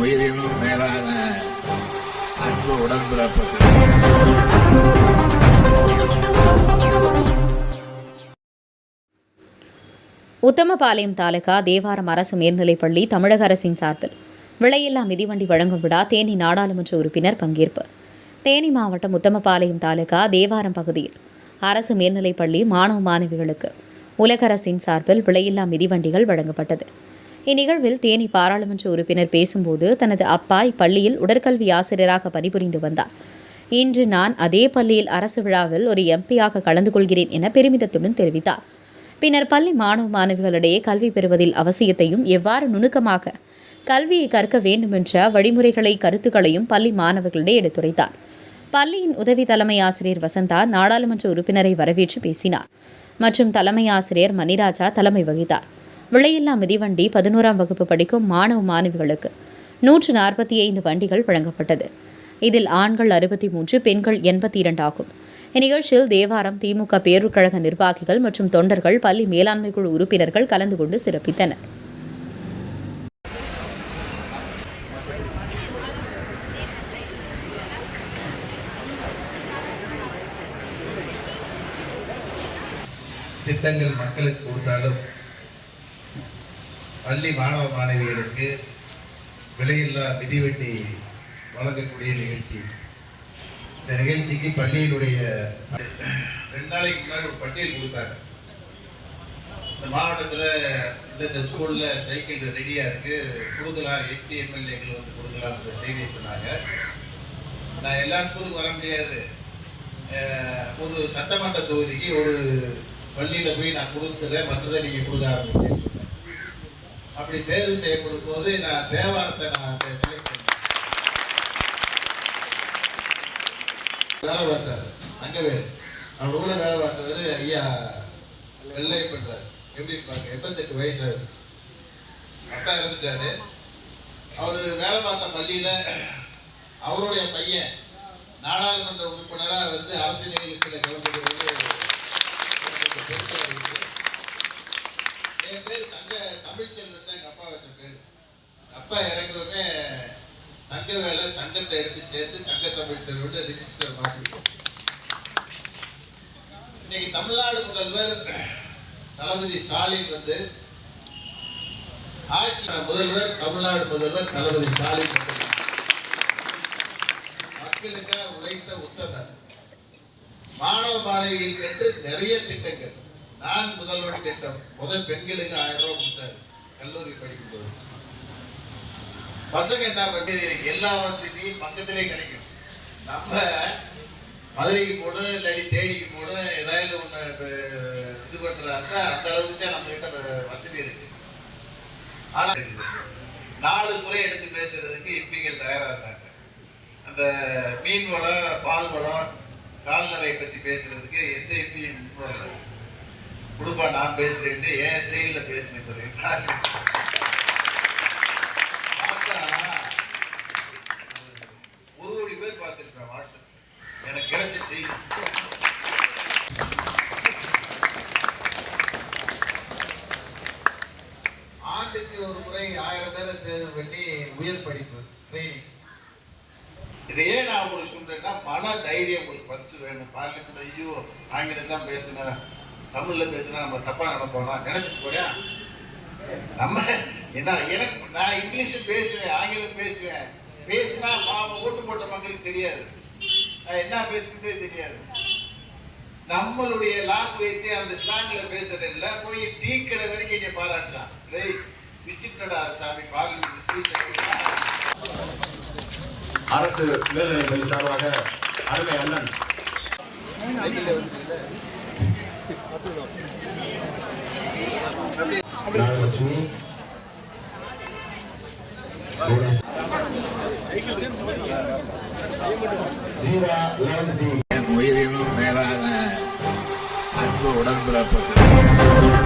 உயிரினும் மேலான அன்பு உடன்பிறப்புகள். உத்தமபாளையம் தாலுகா தேவாரம் அரசு மேல்நிலைப்பள்ளி தமிழக அரசின் சார்பில் விலையில்லா மிதிவண்டி வழங்கும் விழா தேனி நாடாளுமன்ற உறுப்பினர் பங்கேற்பு. தேனி மாவட்டம் உத்தமபாளையம் தாலுகா தேவாரம் பகுதியில் அரசு மேல்நிலைப்பள்ளி மாணவ மாணவிகளுக்கு உலக அரசின் சார்பில் விலையில்லா மிதிவண்டிகள் வழங்கப்பட்டது. இந்நிகழ்வில் தேனி பாராளுமன்ற உறுப்பினர் பேசும்போது தனது அப்பா இப்பள்ளியில் உடற்கல்வி ஆசிரியராக பணிபுரிந்து வந்தார். இன்று நான் அதே பள்ளியில் அரசு விழாவில் ஒரு எம்பியாக கலந்து கொள்கிறேன் என பெருமிதத்துடன் தெரிவித்தார். பின்னர் பள்ளி மாணவ மாணவிகளிடையே கல்வி பெறுவதில் அவசியத்தையும் எவ்வாறு நுணுக்கமாக கல்வியை கற்க வேண்டுமென்ற வழிமுறைகளை கருத்துக்களையும் பள்ளி மாணவர்களிடையே எடுத்துரைத்தார். பள்ளியின் உதவி தலைமை ஆசிரியர் வசந்தா நாடாளுமன்ற உறுப்பினரை வரவேற்று பேசினார். மற்றும் தலைமை ஆசிரியர் மணிராஜா தலைமை வகித்தார். விலையில்லா மிதிவண்டி பதினோராம் வகுப்பு படிக்கும் மாணவ மாணவிகளுக்கு நூற்று நாற்பத்தி ஐந்து வண்டிகள் வழங்கப்பட்டது. இதில் ஆண்கள் அறுபத்தி மூன்று பெண்கள் எண்பத்தி இரண்டு ஆகும். இந்நிகழ்ச்சியில் தேவாரம் திமுக பேரூர் கழக நிர்வாகிகள் மற்றும் தொண்டர்கள் பள்ளி மேலாண்மை குழு உறுப்பினர்கள் கலந்து கொண்டு சிறப்பித்தனர். திட்டங்கள் மக்களுக்கு கொடுத்தாலும் பள்ளி மாணவ மாணவிகளுக்கு விலையில்லா மிதிவண்டி வழங்கக்கூடிய நிகழ்ச்சி. இந்த நிகழ்ச்சிக்கு பள்ளியினுடைய ரெண்டு நாளைக்கு முன்னாடி ஒரு பட்டியல் கொடுத்தாங்க. இந்த மாவட்டத்தில் இந்தந்த ஸ்கூலில் சைக்கிள் ரெடியாக இருக்குது கொடுக்கலாம் எம்பி எம்எல்ஏக்கள் வந்து கொடுக்கலாம்ன்ற செய்தியை சொன்னாங்க. நான் எல்லா ஸ்கூலுக்கும் வர முடியாது. ஒரு சட்டமன்ற தொகுதிக்கு ஒரு பள்ளியில் போய் நான் கொடுத்துறேன். மற்றதை நீங்கள் கொடுக்க ஆரம்பிச்சேன்னு சொன்னேன் அப்படி தேர்வு செய்யப்படும் போது நான் தேவாரத்தை நான் செலக்ட் பண்ணேன். வேலை பார்த்தார். தங்கவேல் அவர் கூட வேலை பார்த்தவர் ஐயா வெள்ளை பண்றாரு. எப்படி இருப்பாங்க? எண்பத்தெட்டு வயசு. ஆகுது. அப்பா இருந்துட்டாரு அவர் வேலை பார்த்த பள்ளியில் அவருடைய பையன் நாடாளுமன்ற உறுப்பினராக வந்து அரசு நிகழ்ச்சியில் கலந்து கொண்டு பெருமையா இருக்கு. என் பேர் தங்க தமிழ்ச்செல்வன் தான் எங்க அப்பா வச்ச பேர் அப்பா இறங்குமே தங்க வேலை தங்கத்தை எடுத்து சேர்த்து தங்க தமிழ் செல்வன் ரிஜிஸ்டர் மாட்டி இன்னைக்கு தமிழ்நாடு முதல்வர் தளபதி ஸ்டாலின் வந்து ஆட்சி முதல்வர் தமிழ்நாடு முதல்வர் தளபதி ஸ்டாலின் மக்களுக்காக உழைத்த உத்தமர். மாணவ மாணவிகளுக்கு என்று நிறைய திட்டங்கள். நான் முதல்வர் திட்டம். முதல் பெண்களுக்கு ஆயிரம் ரூபாய் கொடுத்தார். கல்லூரி படிக்கும்போது. பசங்க என்ன பண்ணி எல்லா வசதியும் பக்கத்திலே கிடைக்கும். நம்ம மதுரைக்கு போட இல்லாடி தேடிக்கு போட ஏதாவது ஒன்று இது பண்ணுறாங்க அந்த அளவுக்கு தான் நம்ம கிட்ட வசதி இருக்கு. ஆனா நாலு முறை எடுத்து பேசுறதுக்கு எம்பிகள் தயாரா இருந்தாங்க அந்த மீன் வளம் பால் வளம் கால்நடை பத்தி பேசுறதுக்கு எந்த இப்பியும் கொடுப்பா நான் பேசுறேன்ட்டு என் ஸ்டைலில் பேசினேன் பார்த்தா ஒரு கோடி பேர் பார்த்துருப்பேன் வாட்ஸ்அப் எனக்கு கிடைச்ச செய்தி ஆண்டுக்கு ஒரு முறை ஆயிரம் பேரை தேர்வு பண்ணி உயர் படிப்பு ட்ரைனிங் நான் உங்களுக்கு சொல்றேன்னா மன தைரியம் உங்களுக்கு ஃபர்ஸ்ட் வேணும். பார்லிமெண்ட் ஐயோ ஆங்கிலம் தான் பேசுன தமிழ்ல பேசுனா நம்ம தப்பா நினைப்போம்னா நினைச்சிட்டு போறியா? நம்ம என்ன எனக்கு நான் இங்கிலீஷ் பேசுவேன் ஆங்கிலம் பேசுவேன். பேசினா பாவம் ஓட்டு போட்ட மக்களுக்கு தெரியாது. என்ன பேசுறதே தெரியாது. நம்மளுடைய லாங்குவேஜ் அந்த ஸ்லாங்ல பேசுறதில்ல போய் டீ கடை வரைக்கும் என்னை பாராட்டுறான். டேய் விசிட்டடா சாமி அரசு மேல்நிலைப்பள்ளி சார்பாக அருமை அண்ணன். நாகலட்சுமி ஜீவா லேண்ட் டி உயிரினும் மேலான அன்பு உடன்பிறப்புகள்.